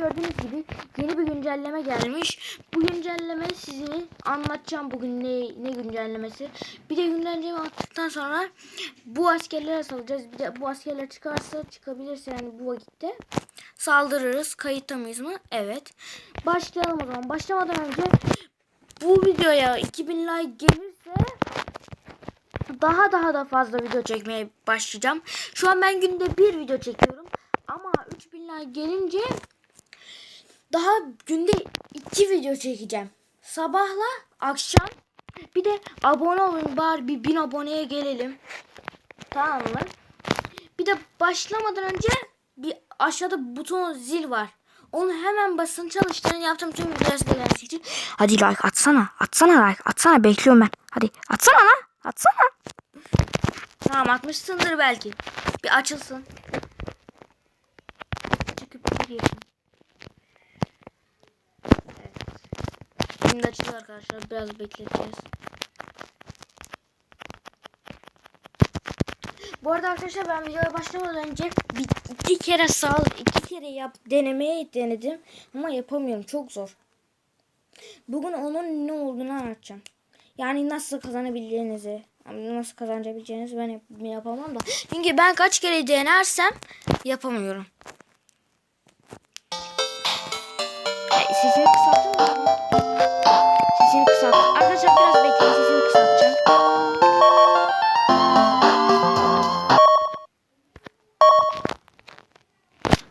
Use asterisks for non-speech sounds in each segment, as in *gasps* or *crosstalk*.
gördüğünüz gibi yeni bir güncelleme gelmiş. Bu güncelleme sizi anlatacağım bugün ne ne güncellemesi. Bir de güncelleme attıktan sonra bu askerlere salacağız. Bir de bu askerler çıkarsa çıkabilirse yani bu vakitte saldırırız. Kayıtta mı? Evet. Başlayalım o zaman. Başlamadan önce bu videoya 2000 like gelirse daha daha da fazla video çekmeye başlayacağım. Şu an ben günde bir video çekiyorum. Ama 3000 like gelince daha günde iki video çekeceğim. Sabahla akşam. Bir de abone olun bari bir bin aboneye gelelim. Tamam mı? Bir de başlamadan önce bir aşağıda buton zil var. Onu hemen basın çalıştırın yaptım tüm gelmesi için. Hadi like atsana. Atsana like. Atsana bekliyorum ben. Hadi atsana lan. Atsana. Tamam atmışsındır belki. Bir açılsın. Çıkıp giriyorsun. Şimdi açılıyor arkadaşlar. Biraz bekleteceğiz. Bu arada arkadaşlar ben videoya başlamadan önce bir, iki kere sağ iki kere yap denemeye denedim ama yapamıyorum çok zor. Bugün onun ne olduğunu anlatacağım. Yani nasıl kazanabileceğinizi, nasıl kazanabileceğinizi ben yap- yapamam da. Çünkü ben kaç kere denersem yapamıyorum. E, biraz bekleyin sesini kısaltacağım.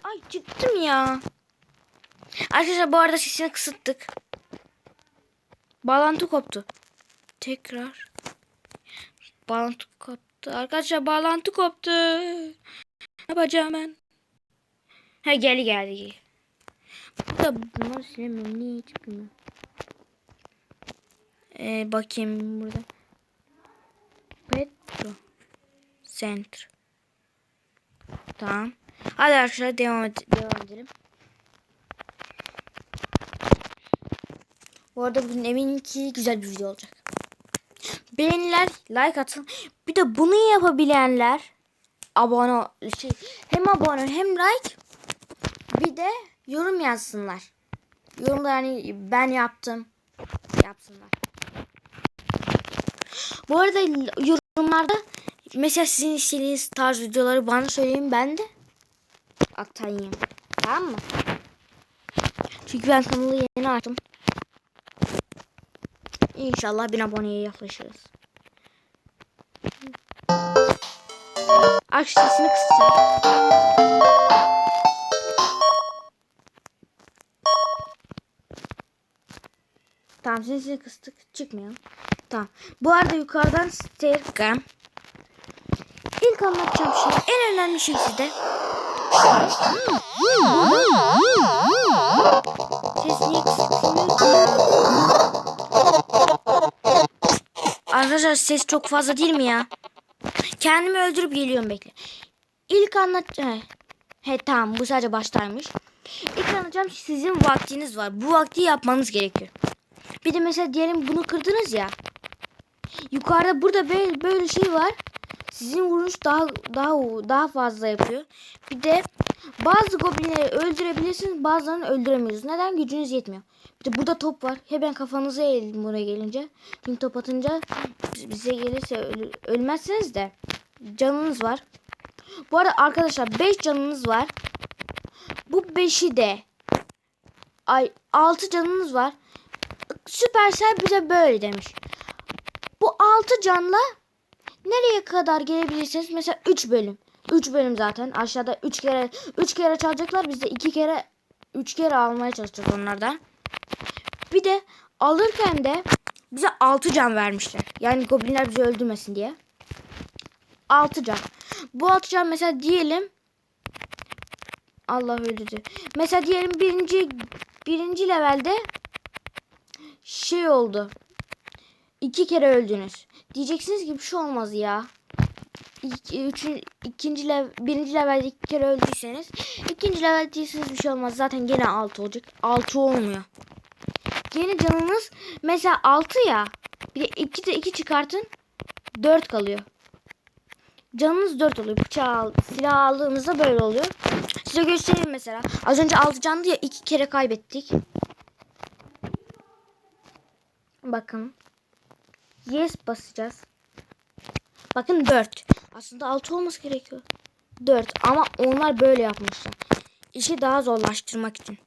Ay çıktım ya. Arkadaşlar bu arada sesini kısıttık. Bağlantı koptu. Tekrar. Bağlantı koptu. Arkadaşlar bağlantı koptu. Ne yapacağım ben? Ha geldi geldi. Burada bunları silemiyorum. Niye hiç. Ee, bakayım burada. Petro. Center. Tamam. Hadi arkadaşlar devam, ed- devam edelim. Bu arada bugün eminim ki güzel bir video olacak. Beğeniler, like atın. Bir de bunu yapabilenler abone şey hem abone hem like bir de yorum yazsınlar. Yorumda yani ben yaptım yapsınlar. Bu arada yorumlarda mesela sizin istediğiniz tarz videoları bana söyleyin ben de aktarayım. Tamam mı? Çünkü ben kanalı yeni açtım. İnşallah bin aboneye yaklaşırız. Aç sesini kısacağım. Tamam sesini kıstık. Çıkmıyor. Tamam. Bu arada yukarıdan Instagram. İlk anlatacağım şey en önemli şey sizde. Ses niye? Arkadaşlar ses çok fazla değil mi ya? Kendimi öldürüp geliyorum bekle. İlk anlat... He, he tamam bu sadece baştaymış. İlk anlatacağım sizin vaktiniz var. Bu vakti yapmanız gerekiyor. Bir de mesela diyelim bunu kırdınız ya. Yukarıda burada böyle, böyle şey var. Sizin vuruş daha daha daha fazla yapıyor. Bir de bazı goblinleri öldürebilirsiniz, bazılarını öldüremiyorsunuz. Neden? Gücünüz yetmiyor. Bir de burada top var. Hemen kafanıza eğilin buraya gelince. Çünkü top atınca bize gelirse öl- ölmezsiniz de canınız var. Bu arada arkadaşlar 5 canınız var. Bu 5'i de ay 6 canınız var. Süpersel bize böyle demiş. Bu 6 canla nereye kadar gelebilirsiniz? Mesela 3 bölüm. 3 bölüm zaten. Aşağıda 3 kere 3 kere çalacaklar. Biz de 2 kere 3 kere almaya çalışacağız onlardan. Bir de alırken de bize 6 can vermişler. Yani goblinler bizi öldürmesin diye. 6 can. Bu 6 can mesela diyelim Allah öldürdü. Mesela diyelim birinci birinci levelde şey oldu. İki kere öldünüz. Diyeceksiniz ki bir şey olmaz ya. İki, üçün, ikinci lev, birinci levelde iki kere öldüyseniz ikinci level değilseniz bir şey olmaz. Zaten gene altı olacak. Altı olmuyor. Gene canınız mesela altı ya. Bir de iki de iki çıkartın. Dört kalıyor. Canınız dört oluyor. Bıçağı silah aldığınızda böyle oluyor. Size göstereyim mesela. Az önce 6 canlı ya iki kere kaybettik. Bakın. Yes basacağız. Bakın 4. Aslında 6 olması gerekiyor. 4 ama onlar böyle yapmışlar. İşi daha zorlaştırmak için.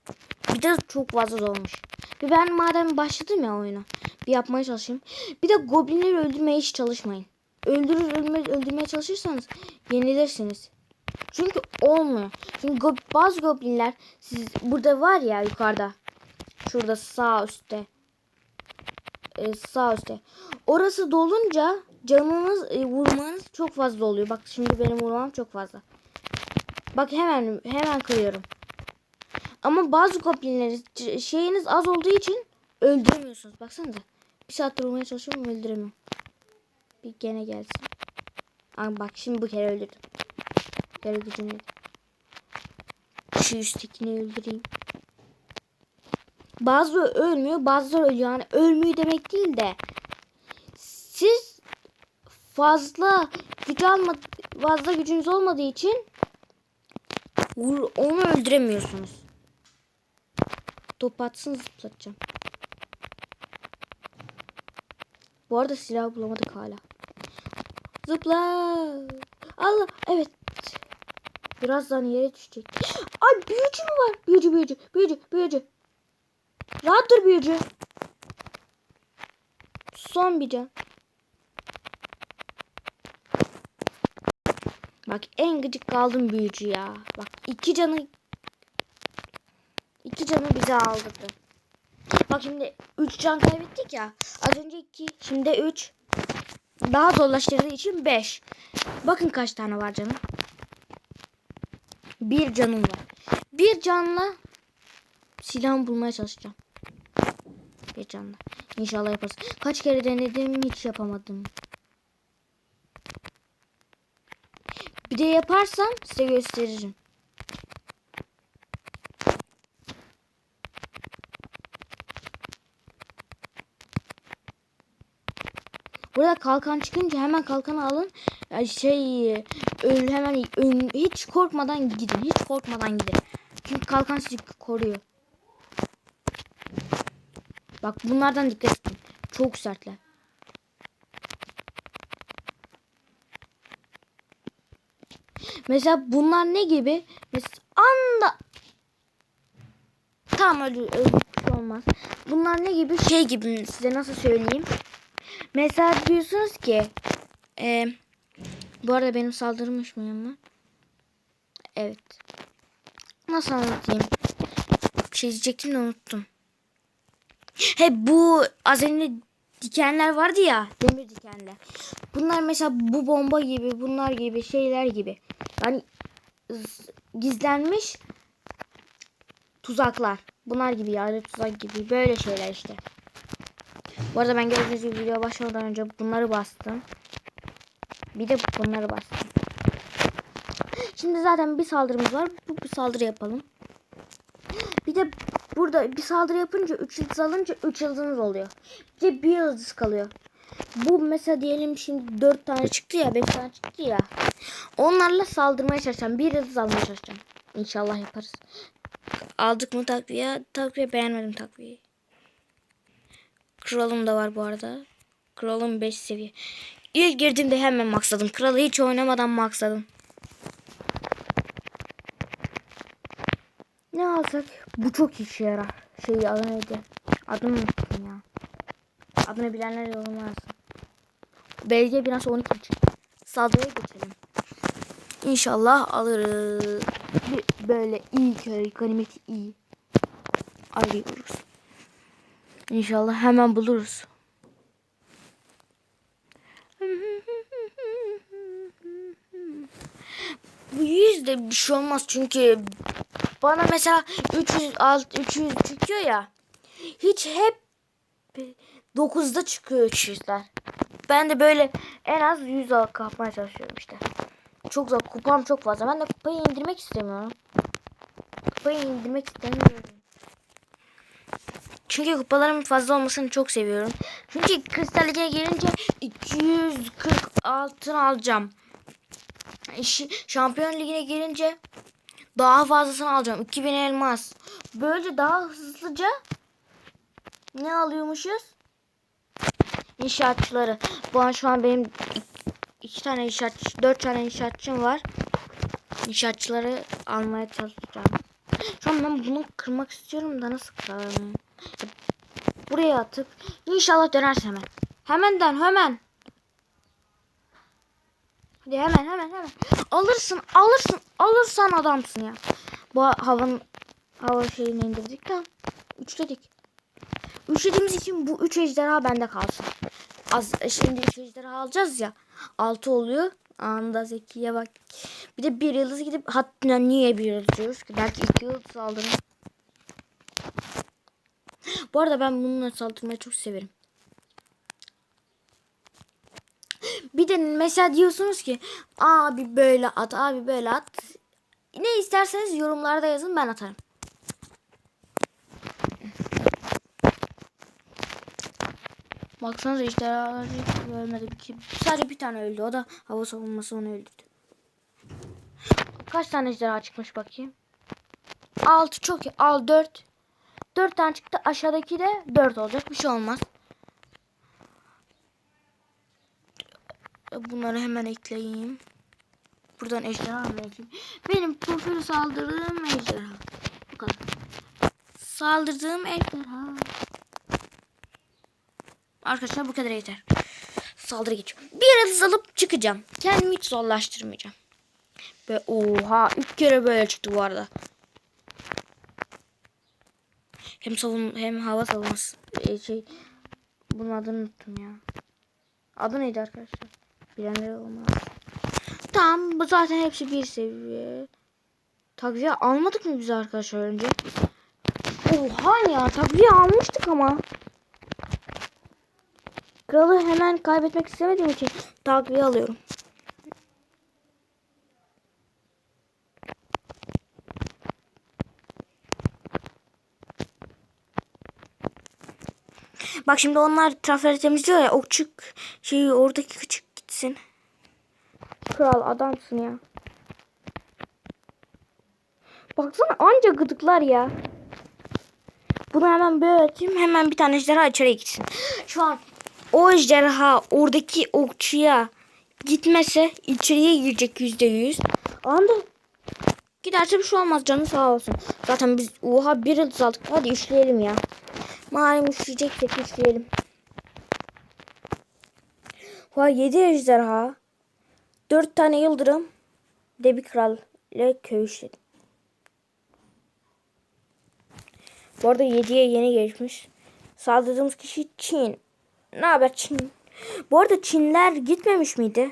Bir de çok fazla zormuş. Bir ben madem başladım ya oyuna. Bir yapmaya çalışayım. Bir de goblinleri öldürmeye hiç çalışmayın. Öldürür öldürme, öldürmeye çalışırsanız yenilirsiniz. Çünkü olmuyor. Çünkü go- bazı goblinler siz burada var ya yukarıda. Şurada sağ üstte. Ee, sağ üstte. Orası dolunca canınız e, vurmanız çok fazla oluyor. Bak şimdi benim vurmam çok fazla. Bak hemen hemen kırıyorum. Ama bazı goblinleri şeyiniz az olduğu için öldüremiyorsunuz. Baksanıza. Bir saat vurmaya çalışıyorum öldüremiyorum. Bir gene gelsin. Aa, bak şimdi bu kere öldürdüm. Geri gücüm. Şu üsttekini öldüreyim. Bazıları ölmüyor bazıları ölüyor. Yani ölmüyor demek değil de. Siz fazla güç alma fazla gücünüz olmadığı için onu öldüremiyorsunuz. Top atsın zıplatacağım. Bu arada silah bulamadık hala. Zıpla. Allah evet. Birazdan yere düşecek. *gasps* Ay büyücü mü var? Büyücü büyücü büyücü büyücü. Rahat dur büyücü. Son bir can. Bak en gıcık kaldım büyücü ya. Bak iki canı iki canı bize aldırdı. Bak şimdi 3 can kaybettik ya. Az önce 2, şimdi 3. Daha zorlaştırdığı için 5. Bakın kaç tane var canım. Bir canım var. Bir canla silah bulmaya çalışacağım. Bir canla. İnşallah yaparız. Kaç kere denedim hiç yapamadım. Bir de yaparsam size gösteririm. Burada kalkan çıkınca hemen kalkanı alın. Şey öl hemen ön- hiç korkmadan gidin. Hiç korkmadan gidin. Çünkü kalkan sizi koruyor. Bak bunlardan dikkat edin. Çok sertler. Mesela bunlar ne gibi? Mesela anda Tamam öyle, öyle olmaz. Bunlar ne gibi? Şey gibi size nasıl söyleyeyim? Mesela diyorsunuz ki e, bu arada benim saldırmış mıyım ben? Evet. Nasıl anlatayım? Bir şey diyecektim de unuttum. He bu az önce dikenler vardı ya. Demir dikenler. Bunlar mesela bu bomba gibi bunlar gibi şeyler gibi. Yani gizlenmiş tuzaklar. Bunlar gibi yani tuzak gibi böyle şeyler işte. Bu arada ben gördüğünüz gibi video başlamadan önce bunları bastım. Bir de bunları bastım. Şimdi zaten bir saldırımız var. Bu bir saldırı yapalım. Bir de burada bir saldırı yapınca 3 yıldız alınca 3 yıldızınız oluyor. Bir de 1 yıldız kalıyor. Bu mesela diyelim şimdi 4 tane çıktı ya 5 tane çıktı ya. Onlarla saldırmaya çalışacağım. 1 yıldız almaya çalışacağım. İnşallah yaparız. Aldık mı takviye? Takviye beğenmedim takviyeyi. Kralım da var bu arada. Kralım 5 seviye. İlk girdiğimde hemen maxladım. Kralı hiç oynamadan maxladım. Ne alsak? Bu çok işe yarar. Şey adı neydi? Adını unuttum ya. Adını bilenler yorumlarsın. Belge biraz 12 için. Saldırıya geçelim. İnşallah alırız. Bir böyle iyi köy, ganimeti iyi. Arıyoruz. İnşallah hemen buluruz. *laughs* Bu yüzde bir şey olmaz çünkü bana mesela 300 alt 300 çıkıyor ya. Hiç hep 9'da çıkıyor 300'ler. Ben de böyle en az 100 al kapmaya çalışıyorum işte. Çok zor. Kupam çok fazla. Ben de kupayı indirmek istemiyorum. Kupayı indirmek istemiyorum. Çünkü kupalarımın fazla olmasını çok seviyorum. Çünkü kristal lige gelince 240 altın alacağım. Şampiyon ligine gelince Daha fazlasını alacağım. 2000 elmas. Böylece daha hızlıca ne alıyormuşuz? İnşaatçıları. Bu an şu an benim ik- iki tane inşaatçı, dört tane inşaatçım var. İnşaatçıları almaya çalışacağım. Şu an ben bunu kırmak istiyorum da nasıl kırarım? Buraya atıp inşallah dönerse hemen. Hemen dön hemen. Hadi hemen hemen hemen. Alırsın alırsın alırsan adamsın ya. Bu havanın hava şeyini indirdik tamam. Üçledik. Üçlediğimiz için bu üç ejderha bende kalsın. Az, şimdi üç ejderha alacağız ya. Altı oluyor. Anında Zeki'ye bak. Bir de bir yıldız gidip hatta niye bir yıldız diyoruz ki? Belki iki yıldız aldırın. Bu arada ben bununla saldırmayı çok severim. Bir de mesela diyorsunuz ki abi böyle at abi böyle at. Ne isterseniz yorumlarda yazın ben atarım. Baksanıza işte ölmedi ki. Sadece bir tane öldü. O da hava savunması onu öldürdü. Kaç tane ejderha çıkmış bakayım. 6 çok iyi. Al 4. 4 tane çıktı. Aşağıdaki de 4 olacak. Bir şey olmaz. Bunları hemen ekleyeyim. Buradan ejderha mı ekleyeyim? Benim profil saldırdığım ejderha. Bu kadar. Saldırdığım ejderha. Arkadaşlar bu kadar yeter. Saldırı geçiyorum. Bir yıldız alıp çıkacağım. Kendimi hiç zorlaştırmayacağım. Ve oha 3 kere böyle çıktı bu arada. Hem savun hem hava savunması Ee, şey bunun adını unuttum ya. Adı neydi arkadaşlar? Bilenler olmaz. Tamam bu zaten hepsi bir seviye. Takviye almadık mı biz arkadaşlar önce? Oha ya takviye almıştık ama. Kralı hemen kaybetmek istemediğim için takviye alıyorum. Bak şimdi onlar trafiği temizliyor ya okçuk şey oradaki küçük gitsin. Kral adamsın ya. Baksana anca gıdıklar ya. Bunu hemen böyle atayım. Hemen bir tane ejderha içeri gitsin. Şu an o ejderha oradaki okçuya gitmese içeriye girecek yüzde yüz. Anda giderse bir şey olmaz canı sağ olsun. Zaten biz oha bir yıldız aldık. Hadi üçleyelim ya. Malum üçleyeceksek üçleyelim. Vay yedi ejderha. Dört tane yıldırım. De bir kral ile köy işledim. Bu arada 7'ye yeni geçmiş. Saldırdığımız kişi Çin. Ne haber Çin? Bu arada Çinler gitmemiş miydi?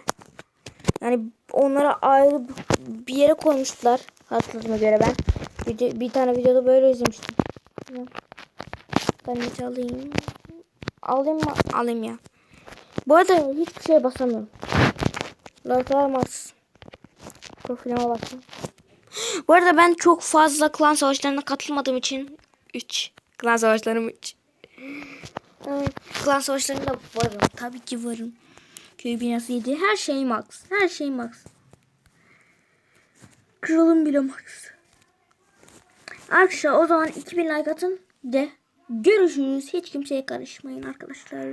Yani onlara ayrı bir yere koymuşlar. Hatırladığıma göre ben. Bir, bir tane videoda böyle izlemiştim. Ben de alayım. Alayım mı? Alayım ya. Bu arada hiçbir şeye basamıyorum. Latamaz. Profilime baktım. Bu arada ben çok fazla klan savaşlarına katılmadığım için 3. Klan savaşlarım 3. Klan savaşlarında varım. Tabii ki varım. Köy binası 7. Her şey max. Her şey max. Kralım bile max. Arkadaşlar o zaman 2000 like atın de görüşürüz. Hiç kimseye karışmayın arkadaşlar.